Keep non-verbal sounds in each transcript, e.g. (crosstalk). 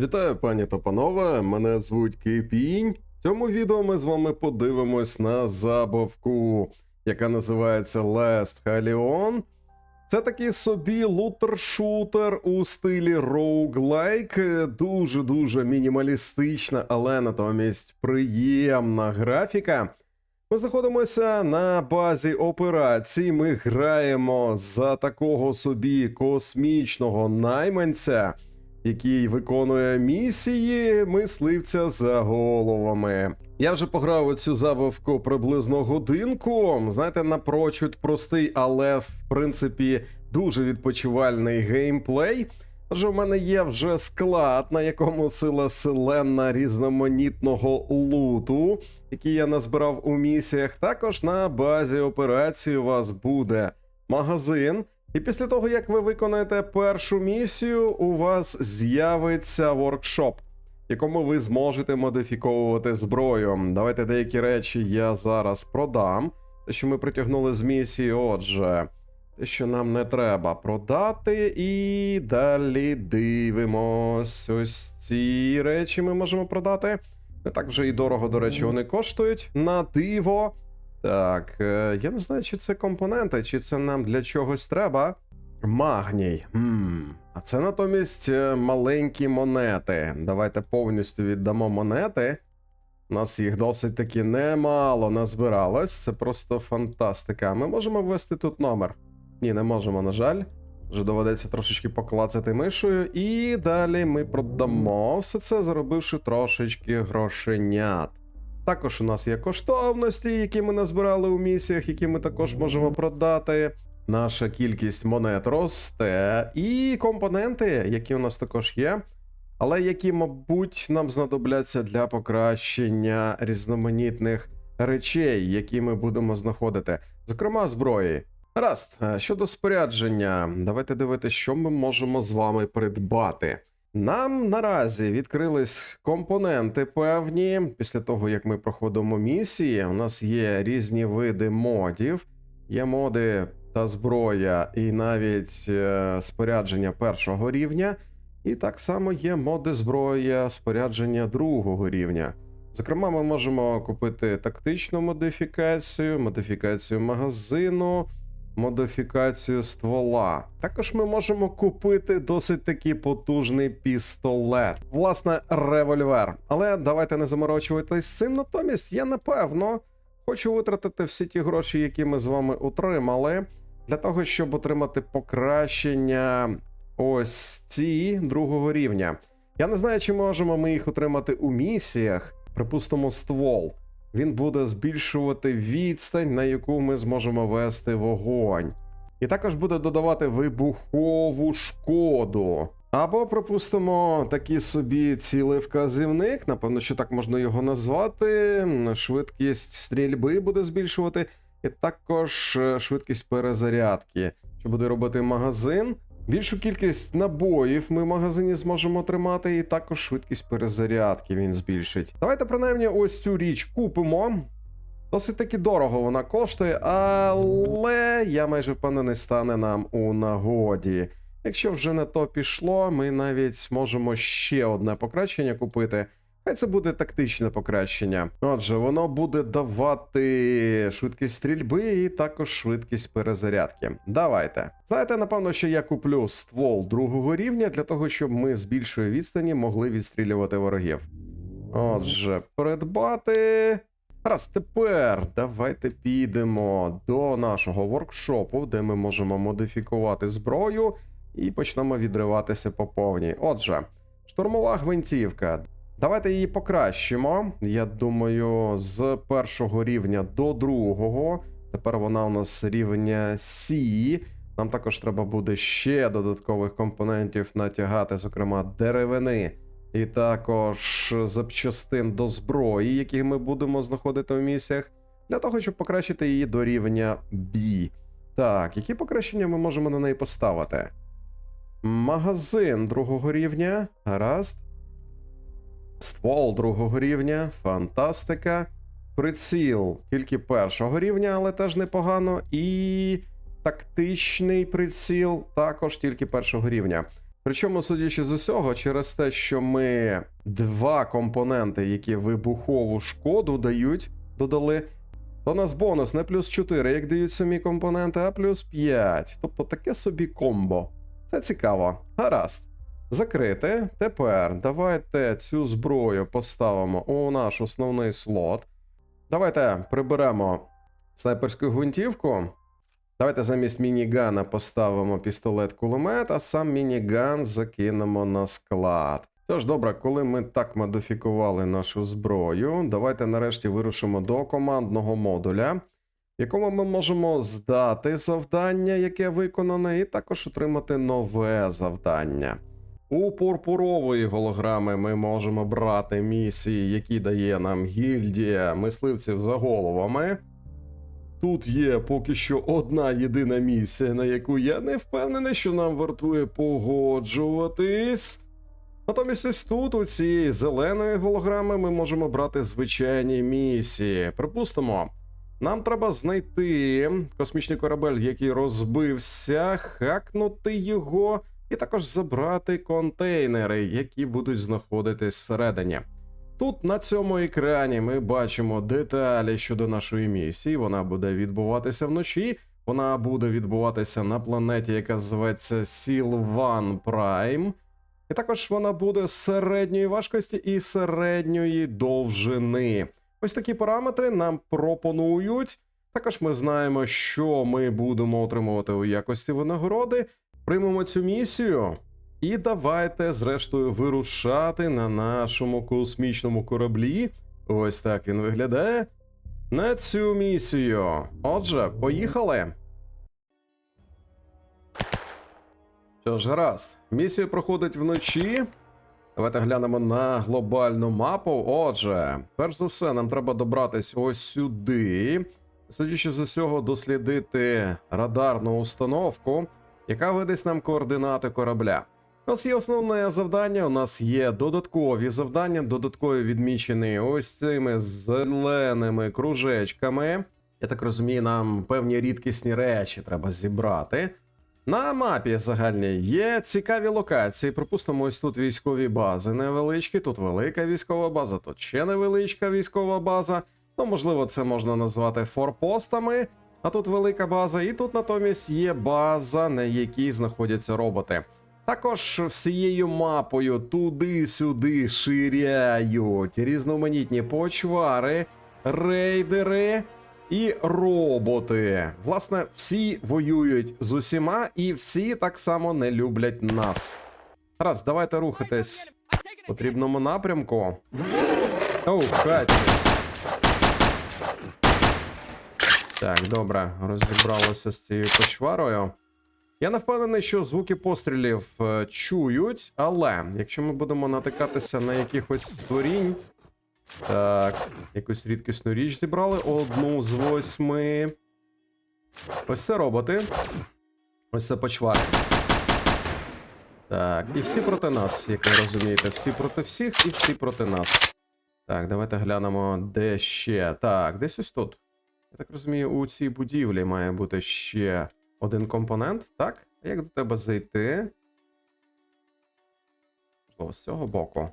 Вітаю, пані та панове. Мене звуть Кипінь. В цьому відео ми з вами подивимось на забавку, яка називається Last Halion. Це такий собі лутер-шутер у стилі roguelike, дуже-дуже мінімалістична, але натомість приємна графіка. Ми знаходимося на базі операцій. Ми граємо за такого собі космічного найманця, який виконує місії мисливця за головами. Я вже пограв у цю забавку приблизно годинку. Знаєте, напрочуд простий, але в принципі дуже відпочивальний геймплей. Адже в мене є вже склад, на якому сила селена різноманітного луту, який я назбирав у місіях. Також на базі операції у вас буде магазин. І після того, як ви виконаєте першу місію, у вас з'явиться воркшоп, в якому ви зможете модифіковувати зброю. Давайте деякі речі я зараз продам. Те, що ми притягнули з місії, отже, те, що нам не треба продати, і далі дивимось. Ось ці речі ми можемо продати. Не так вже і дорого, до речі, вони коштують на диво. Так, е, я не знаю, чи це компоненти, чи це нам для чогось треба. Магній. Хм. А це натомість е, маленькі монети. Давайте повністю віддамо монети. У нас їх досить таки немало назбиралось. Це просто фантастика. Ми можемо ввести тут номер. Ні, не можемо, на жаль. Вже доведеться трошечки поклацати мишою. І далі ми продамо все це, заробивши трошечки грошенят. Також у нас є коштовності, які ми назбирали у місіях, які ми також можемо продати. Наша кількість монет росте, і компоненти, які у нас також є, але які, мабуть, нам знадобляться для покращення різноманітних речей, які ми будемо знаходити, зокрема зброї. Гаразд, е, щодо спорядження, давайте дивитися, що ми можемо з вами придбати. Нам наразі відкрились компоненти певні. Після того, як ми проходимо місії, у нас є різні види модів, є моди та зброя, і навіть е, спорядження першого рівня. І так само є моди зброя спорядження другого рівня. Зокрема, ми можемо купити тактичну модифікацію, модифікацію магазину, модифікацію ствола. Також ми можемо купити досить таки потужний пістолет, власне, револьвер. Але давайте не заморочуватись з цим. Натомість я напевно хочу витратити всі ті гроші, які ми з вами отримали, для того, щоб отримати покращення ось ці другого рівня. Я не знаю, чи можемо ми їх отримати у місіях, припустимо, ствол. Він буде збільшувати відстань, на яку ми зможемо вести вогонь. І також буде додавати вибухову шкоду. Або, припустимо, такий собі цілий вказівник, напевно, що так можна його назвати. Швидкість стрільби буде збільшувати, і також е, швидкість перезарядки, що буде робити магазин. Більшу кількість набоїв ми в магазині зможемо тримати, і також швидкість перезарядки він збільшить. Давайте принаймні ось цю річ купимо. Досить таки дорого вона коштує, але я майже впевнений, стане нам у нагоді. Якщо вже на то пішло, ми навіть зможемо ще одне покращення купити. Хай це буде тактичне покращення. Отже, воно буде давати швидкість стрільби і також швидкість перезарядки. Давайте. Знаєте, напевно, що я куплю ствол другого рівня для того, щоб ми з більшої відстані могли відстрілювати ворогів. Отже, придбати. Раз тепер давайте підемо до нашого воркшопу, де ми можемо модифікувати зброю, і почнемо відриватися по повній. Отже, штурмова гвинтівка. Давайте її покращимо. Я думаю, з першого рівня до другого. Тепер вона у нас рівня C. Нам також треба буде ще додаткових компонентів натягати, зокрема деревини. І також запчастин до зброї, які ми будемо знаходити в місіях, для того, щоб покращити її до рівня B. Так, які покращення ми можемо на неї поставити? Магазин другого рівня. Гаразд. Ствол другого рівня, фантастика. Приціл тільки першого рівня, але теж непогано. І тактичний приціл також тільки першого рівня. Причому, судячи з усього, через те, що ми два компоненти, які вибухову шкоду дають, додали, то у нас бонус не плюс 4, як дають самі компоненти, а плюс 5. Тобто таке собі комбо. Це цікаво. Гаразд. Закрити. Тепер давайте цю зброю поставимо у наш основний слот. Давайте приберемо снайперську гвинтівку. Давайте замість мінігана поставимо пістолет-кулемет, а сам мініган закинемо на склад. Тож, добре, коли ми так модифікували нашу зброю, давайте нарешті вирушимо до командного модуля, в якому ми можемо здати завдання, яке виконане, і також отримати нове завдання. У пурпурової голограми ми можемо брати місії, які дає нам гільдія мисливців за головами. Тут є поки що одна єдина місія, на яку я не впевнений, що нам вартує погоджуватись. Натомість ось тут, у цієї зеленої голограми, ми можемо брати звичайні місії. Припустимо, нам треба знайти космічний корабель, який розбився, хакнути його, і також забрати контейнери, які будуть знаходитись всередині. Тут на цьому екрані ми бачимо деталі щодо нашої місії. Вона буде відбуватися вночі. Вона буде відбуватися на планеті, яка зветься Сілван Прайм. І також вона буде середньої важкості і середньої довжини. Ось такі параметри нам пропонують. Також ми знаємо, що ми будемо отримувати у якості винагороди. Приймемо цю місію. І давайте, зрештою, вирушати на нашому космічному кораблі. Ось так він виглядає. На цю місію. Отже, поїхали. Що ж, гаразд. Місія проходить вночі. Давайте глянемо на глобальну мапу. Отже, перш за все, нам треба добратись ось сюди. Судячи з усього, дослідити радарну установку, яка видасть нам координати корабля. У нас є основне завдання, у нас є додаткові завдання, додаткові відмічені ось цими зеленими кружечками. Я так розумію, нам певні рідкісні речі треба зібрати. На мапі загальній є цікаві локації. Припустимо, ось тут військові бази невеличкі, тут велика військова база, тут ще невеличка військова база. Ну, можливо, це можна назвати форпостами. А тут велика база, і тут натомість є база, на якій знаходяться роботи. Також всією мапою туди-сюди ширяють різноманітні почвари, рейдери і роботи. Власне, всі воюють з усіма, і всі так само не люблять нас. Раз, давайте рухатись в потрібному напрямку. (laughs) Оу, хаті. Так, добре, розібралося з цією почварою. Я не впевнений, що звуки пострілів е, чують, але якщо ми будемо натикатися на якихось створінь. Так, якусь рідкісну річ зібрали. Одну з восьми. Ось це роботи. Ось це почвари. Так, і всі проти нас, як ви розумієте. Всі проти всіх і всі проти нас. Так, давайте глянемо, де ще. Так, десь ось тут. Я так розумію, у цій будівлі має бути ще один компонент, так? Як до тебе зайти? Можливо, з цього боку.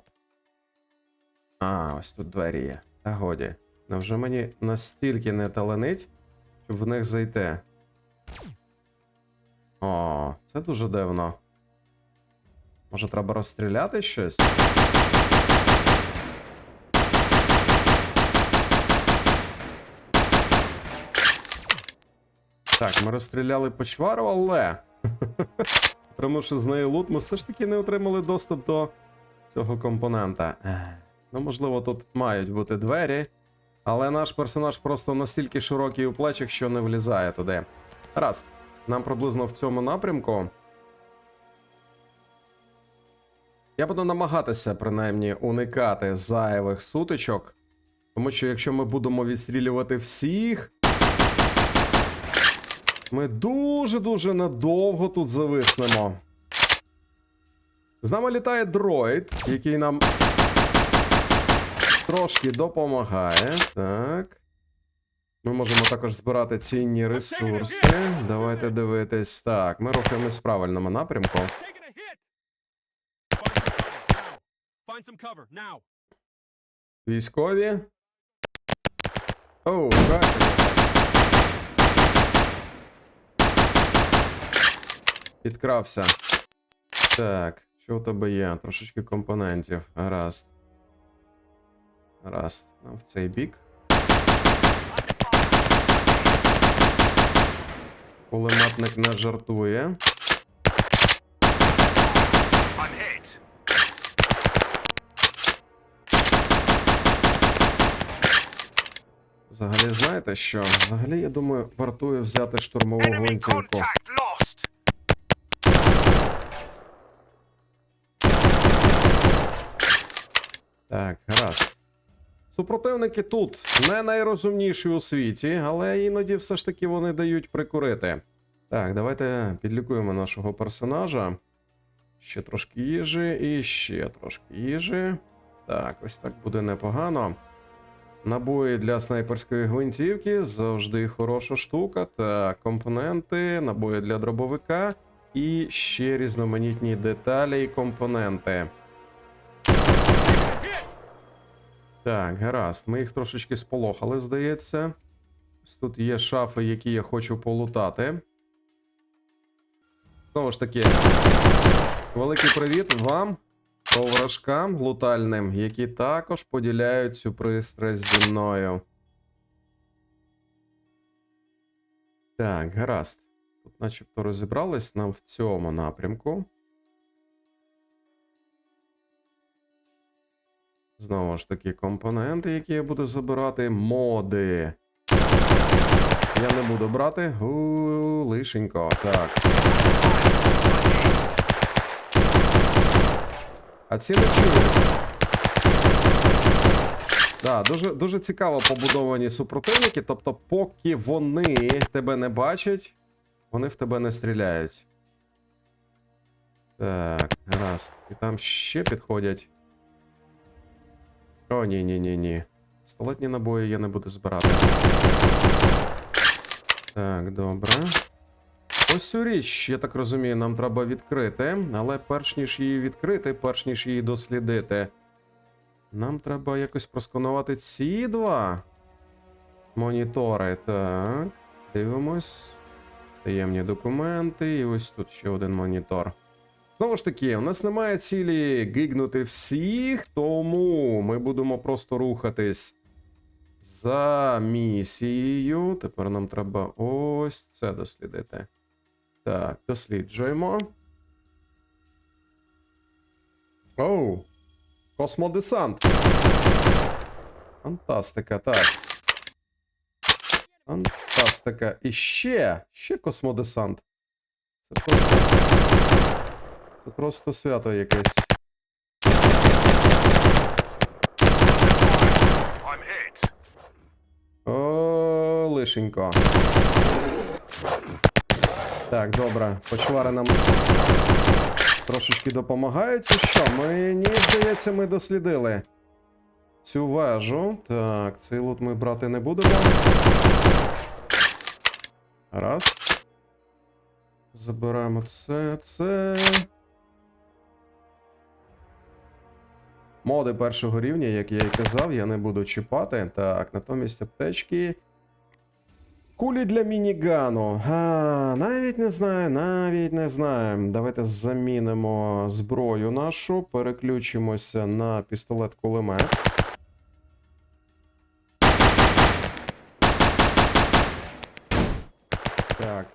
А, ось тут двері є. Та годі. Невже мені настільки не таленить, щоб в них зайти? О, це дуже дивно. Може, треба розстріляти щось? Так, ми розстріляли почвару, але. (laughs) Отримавши з неї лут, ми все ж таки не отримали доступ до цього компонента. Ну, можливо, тут мають бути двері, але наш персонаж просто настільки широкий у плечах, що не влізає туди. Раз, нам приблизно в цьому напрямку. Я буду намагатися принаймні уникати зайвих сутичок, тому що якщо ми будемо відстрілювати всіх, ми дуже-дуже надовго тут зависнемо. З нами літає дроїд, який нам трошки допомагає. Так. Ми можемо також збирати цінні ресурси. Давайте дивитись. Так, ми рухаємось в правильному напрямку. Військові. Оу, бачите. Підкрався. Так, що у тебе є? Трошечки компонентів. Гаразд. Гаразд. Ну, в цей бік. Кулеметник не жартує. Взагалі, знаєте що? Взагалі, я думаю, вартує взяти штурмову гвинтівку. Так, гаразд. Супротивники тут не найрозумніші у світі, але іноді все ж таки вони дають прикурити. Так, давайте підлікуємо нашого персонажа. Ще трошки їжі і ще трошки їжі. Так, ось так буде непогано. Набої для снайперської гвинтівки завжди хороша штука. Так, компоненти, набої для дробовика і ще різноманітні деталі і компоненти. Так, гаразд. Ми їх трошечки сполохали, здається. Тут є шафи, які я хочу полутати. Знову ж таки, великий привіт вам, коврашкам лутальним, які також поділяють цю пристрасть зі мною. Так, гаразд. Тут начебто розібрались нам в цьому напрямку. Знову ж таки, компоненти, які я буду забирати, моди. Я не буду брати. У, лишенько. Так. А ці не чують. Так, дуже, дуже цікаво побудовані супротивники. Тобто, поки вони тебе не бачать, вони в тебе не стріляють. Так, гаразд. І там ще підходять. О, ні, ні, ні, ні. Столетні набої я не буду збирати. Так, добре. Ось цю річ, я так розумію, нам треба відкрити, але перш ніж її відкрити, перш ніж її дослідити, нам треба якось просканувати ці два монітори. Так, дивимось. Таємні документи, і ось тут ще один монітор. Знову ж таки, у нас немає цілі гигнути всіх, тому ми будемо просто рухатись за місією. Тепер нам треба ось це дослідити. Так, досліджуємо. Оу, космодесант. Фантастика, так. Фантастика. І ще, ще космодесант. Це просто. Просто свято якесь. О, лишенько. Так, добре. Почвари нам трошечки допомагають. І що? Мені здається, ми дослідили цю вежу. Так, цей лут ми брати не будемо. Раз. Забираємо це, це. Моди першого рівня, як я і казав, я не буду чіпати. Так, натомість аптечки. Кулі для мінігану. А, навіть не знаю, навіть не знаю. Давайте замінимо зброю нашу, переключимося на пістолет-кулемет. Так.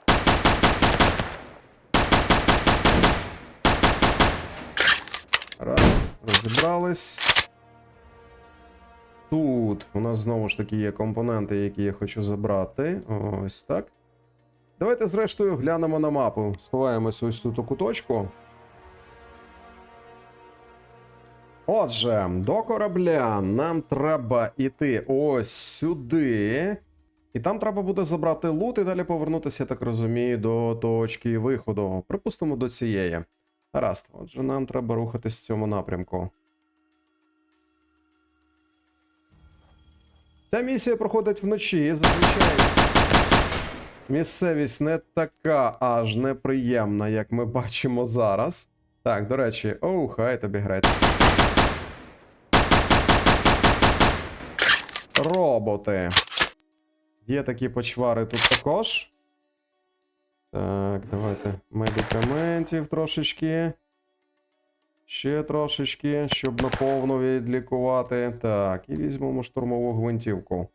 Раз, розібрались. Тут у нас знову ж таки є компоненти, які я хочу забрати. Ось так. Давайте, зрештою, глянемо на мапу. Сховаємось ось тут у куточку. Отже, до корабля нам треба йти ось сюди. І там треба буде забрати лут і далі повернутися, я так розумію, до точки виходу. Припустимо, до цієї. Гаразд, отже, нам треба рухатись в цьому напрямку. Ця місія проходить вночі і зазвичай місцевість не така аж неприємна, як ми бачимо зараз. Так, до речі, оу, хай тобі греть. Роботи. Є такі почвари тут також. Так, давайте медикаментів трошечки. Ще трошечки, щоб наповну відлікувати. Так, і візьмемо штурмову гвинтівку.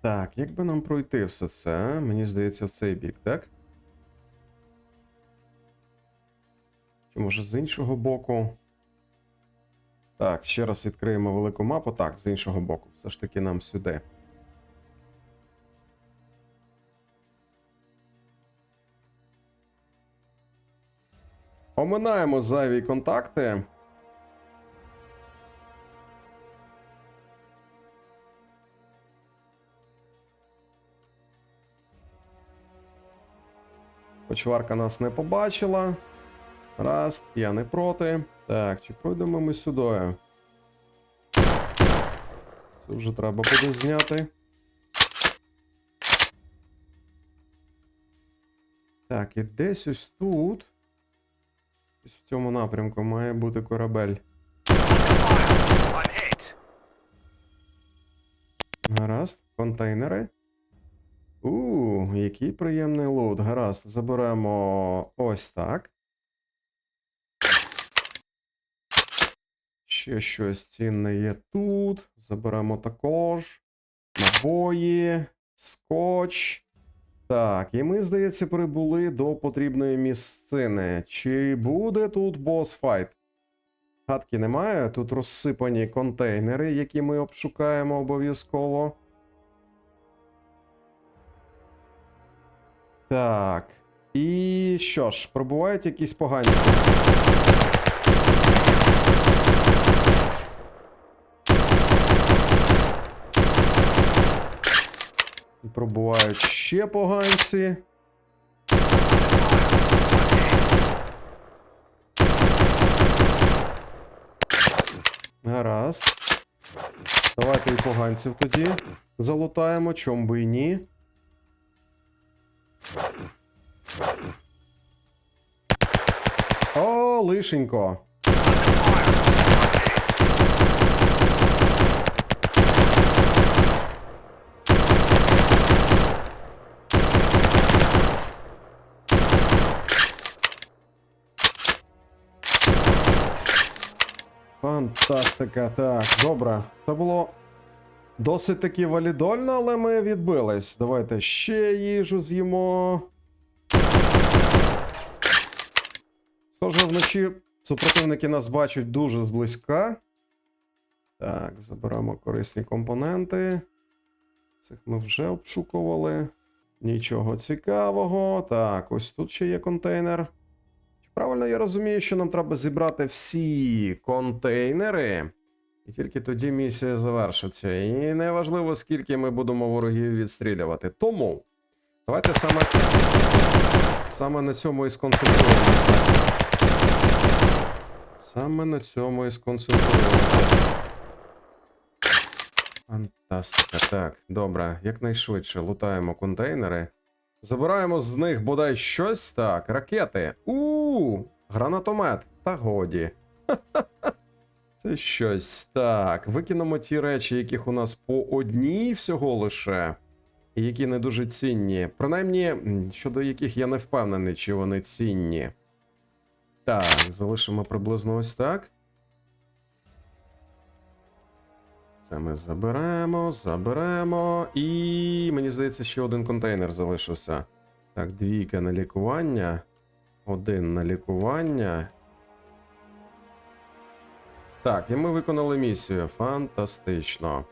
Так, як би нам пройти все це? Мені здається, в цей бік, так? Чи може з іншого боку? Так, ще раз відкриємо велику мапу. Так, з іншого боку. Все ж таки нам сюди. Оминаємо зайві контакти. Почварка нас не побачила. Раз, я не проти. Так, чи пройдемо ми сюди? Це вже треба буде зняти. Так, і десь ось тут. Десь в цьому напрямку має бути корабель. Гаразд, контейнери. У, який приємний лут. Гаразд, заберемо ось так. Ще щось цінне є тут. Заберемо також. Набої, скотч. Так, і ми, здається, прибули до потрібної місцини. Чи буде тут босс-файт? Гадки немає. Тут розсипані контейнери, які ми обшукаємо обов'язково. Так. І що ж, пробувають якісь поганці. Пробувають ще поганці. Гаразд. Давайте і поганців тоді залутаємо, чом би і ні. О, лишенько. Фантастика. Так, добре. Це було досить таки валідольно, але ми відбились. Давайте ще їжу з'їмо. Схоже, вночі супротивники нас бачать дуже зблизька. Так, заберемо корисні компоненти. Цих ми вже обшукували. Нічого цікавого. Так, ось тут ще є контейнер. Правильно я розумію, що нам треба зібрати всі контейнери, і тільки тоді місія завершиться. І неважливо, скільки ми будемо ворогів відстрілювати. Тому давайте саме, саме на цьому і сконцентруємося. Саме на цьому і сконцентруємося. Фантастика. Так, добре, якнайшвидше лутаємо контейнери. Забираємо з них бодай щось. Так, ракети. у гранатомет. Та годі. (laughs) Це щось. Так, викинемо ті речі, яких у нас по одній всього лише, і які не дуже цінні. Принаймні, щодо яких я не впевнений, чи вони цінні. Так, залишимо приблизно ось так. Це ми заберемо, заберемо. І мені здається, ще один контейнер залишився. Так, двійка на лікування. Один на лікування. Так, і ми виконали місію. Фантастично.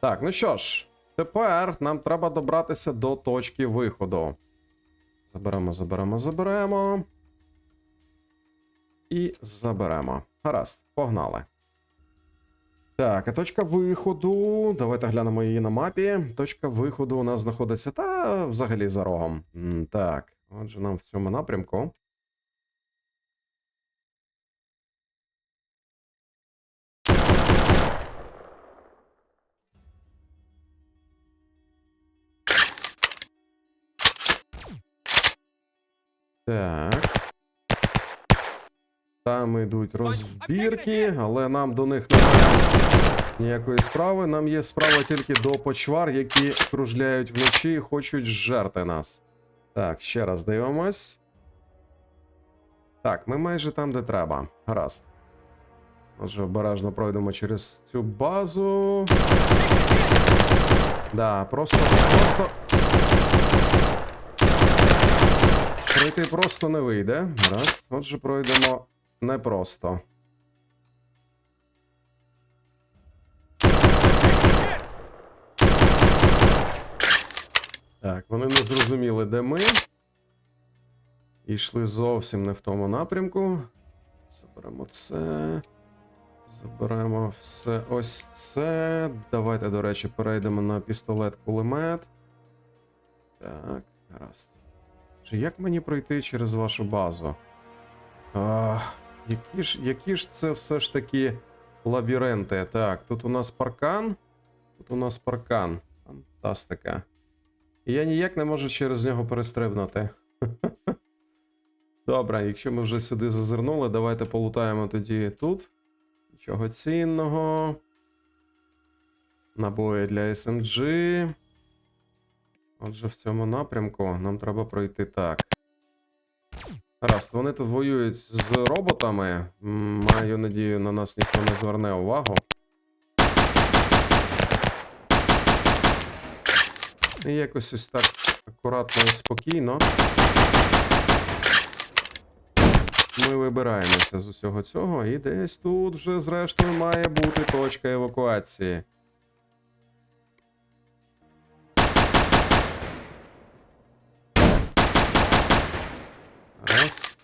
Так, ну що ж, тепер нам треба добратися до точки виходу. Заберемо, заберемо, заберемо. І заберемо. Гаразд, погнали. Так, а точка виходу. Давайте глянемо її на мапі. Точка виходу у нас знаходиться та взагалі за рогом. Так, отже, нам в цьому напрямку. Так. Там йдуть розбірки, але нам до них немає ніякої справи. Нам є справа тільки до почвар, які кружляють вночі і хочуть жерти нас. Так, ще раз дивимось. Так, ми майже там, де треба. Гаразд. Отже, обережно пройдемо через цю базу. Да, просто, просто. Пройти просто не вийде. Гаразд. Отже, пройдемо непросто. Так, вони не зрозуміли, де ми. І йшли зовсім не в тому напрямку. Заберемо це. Заберемо все ось це. Давайте, до речі, перейдемо на пістолет-кулемет. Так, гаразд. Чи як мені пройти через вашу базу? А, які, ж, які ж це все ж таки лабіринти? Так, тут у нас паркан. Тут у нас паркан. Фантастика. І я ніяк не можу через нього перестрибнути. (laughs) Добре, якщо ми вже сюди зазирнули, давайте полутаємо тоді тут. Нічого цінного. Набої для SMG. Отже, в цьому напрямку нам треба пройти так. Раз, вони тут воюють з роботами. Маю надію, на нас ніхто не зверне увагу. І якось ось так акуратно і спокійно. Ми вибираємося з усього цього, і десь тут вже, зрештою, має бути точка евакуації. Раз.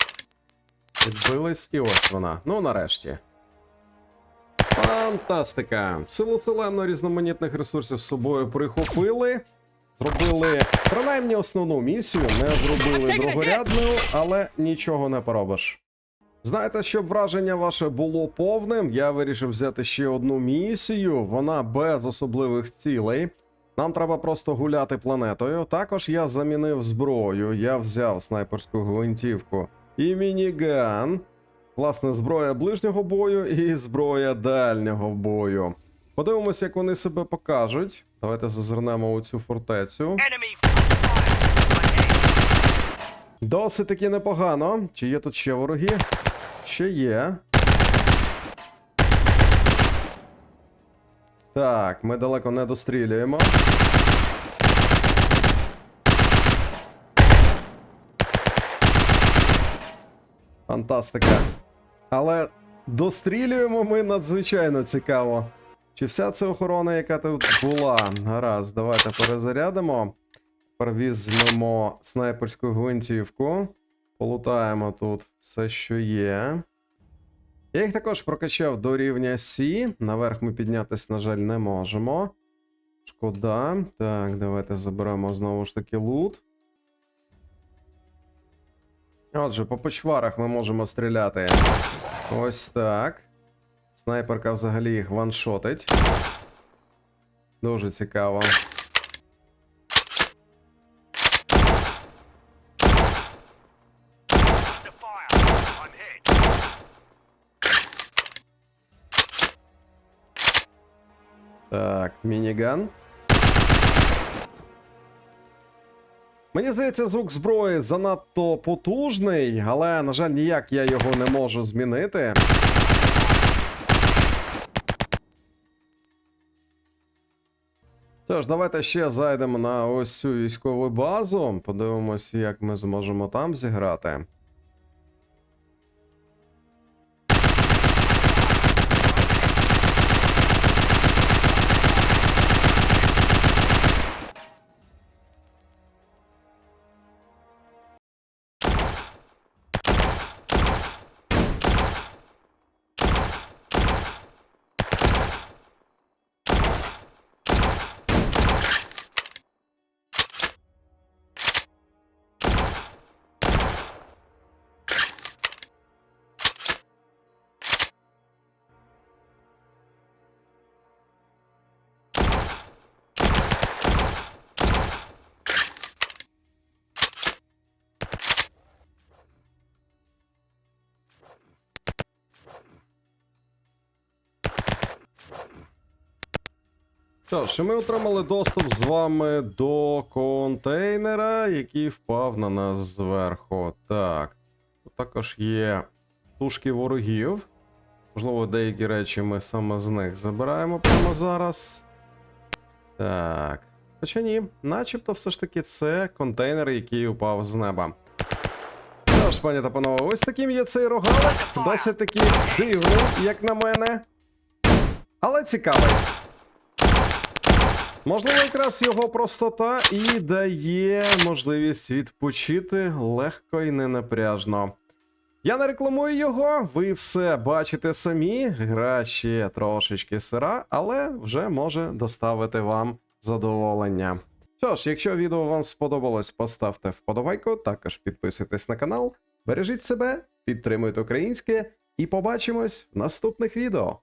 Відбились, і ось вона. Ну, нарешті. Фантастика! Силу селенно різноманітних ресурсів з собою прихопили. Зробили принаймні основну місію, не зробили (laughs) другорядну, але нічого не поробиш. Знаєте, щоб враження ваше було повним, я вирішив взяти ще одну місію. Вона без особливих цілей. Нам треба просто гуляти планетою. Також я замінив зброю. Я взяв снайперську гвинтівку і мініган. Власне, зброя ближнього бою і зброя дальнього бою. Подивимося, як вони себе покажуть. Давайте зазирнемо у цю фортецю. Досить таки непогано. Чи є тут ще вороги? Ще є. Так, ми далеко не дострілюємо. Фантастика. Але дострілюємо ми надзвичайно цікаво. Чи вся ця охорона, яка тут була? Гаразд, давайте перезарядимо. Візьмемо снайперську гвинтівку. Полутаємо тут все, що є. Я їх також прокачав до рівня С. Наверх ми піднятися, на жаль, не можемо. Шкода. Так, давайте заберемо знову ж таки лут. Отже, по почварах ми можемо стріляти. Ось так. Снайперка взагалі їх ваншотить. Дуже цікаво. Так, мініган. Мені здається, звук зброї занадто потужний, але, на жаль, ніяк я його не можу змінити. Тож, давайте ще зайдемо на ось цю військову базу. Подивимось, як ми зможемо там зіграти. Тож, і ми отримали доступ з вами до контейнера, який впав на нас зверху. Так. Також є тушки ворогів. Можливо, деякі речі ми саме з них забираємо прямо зараз. Так. Хоча ні, начебто все ж таки це контейнер, який упав з неба. Тож, пані та панове, ось таким є цей рогалик. Досить таки дивний, як на мене. Але цікавий. Можливо, якраз його простота і дає можливість відпочити легко і ненапряжно. Я не рекламую його, ви все бачите самі. Гра ще трошечки сира, але вже може доставити вам задоволення. Що ж, якщо відео вам сподобалось, поставте вподобайку, також підписуйтесь на канал, бережіть себе, підтримуйте українське і побачимось в наступних відео.